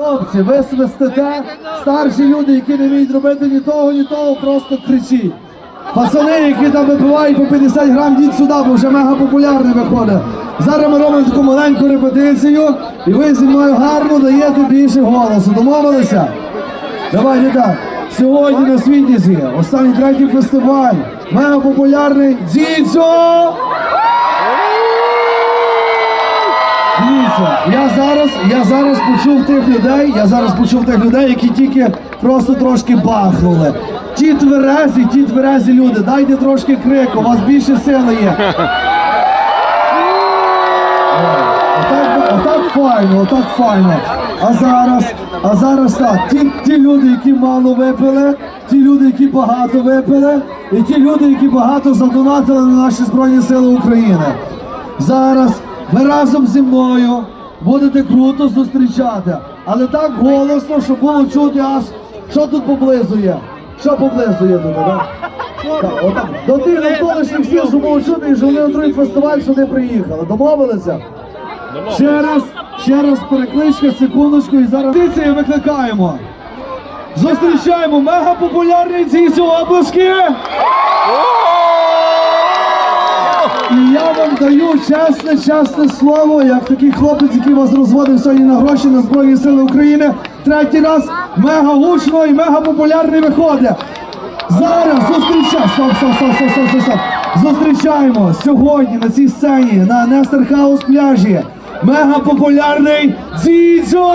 Хлопці, ви свистите, старші люди, які не вміють робити ні того, ні того, просто кричіть. Пацани, які там випивають по 50 грам, йдіть сюди, бо вже мега популярний виходить. Зараз ми робимо таку маленьку репетицію, і ви зі мною гарно даєте більше голосу. Домовилися? Давайте так. Сьогодні на світі останній третій фестиваль. Мега популярний Дзіцьо! Дивіться, я зараз, я зараз почув тих людей, я зараз почув тих людей, які тільки просто трошки бахнули. Ті тверезі, ті тверезі люди, дайте трошки крику, у вас більше сили є. Отак, отак файно, отак файно. А зараз, а зараз так, ті, ті люди, які мало випили, ті люди, які багато випили, і ті люди, які багато задонатили на наші Збройні Сили України. Зараз ви разом зі мною будете круто зустрічати. Але так голосно, щоб було чути аж, що тут поблизу є. Що поблизу є тут, так? Так, отак. До тих навколишніх всіх, щоб було чути, і що вони на другий фестиваль сюди приїхали. Домовилися? Ще раз, ще раз перекличка, секундочку, і зараз традиції викликаємо. Зустрічаємо мега популярний ці обласки. Чесне, чесне слово, як такий хлопець, який вас розводив сьогодні на гроші на Збройні Сили України. Третій раз мега гучно і мега популярний виходить. Зараз зустрічаємо. Стоп, стоп, стоп, стоп, стоп, стоп, стоп. Зустрічаємо сьогодні на цій сцені на Нестер Хаус пляжі. Мега популярний Дзідзьо!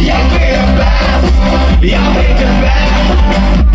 я би тебе, я би тебе.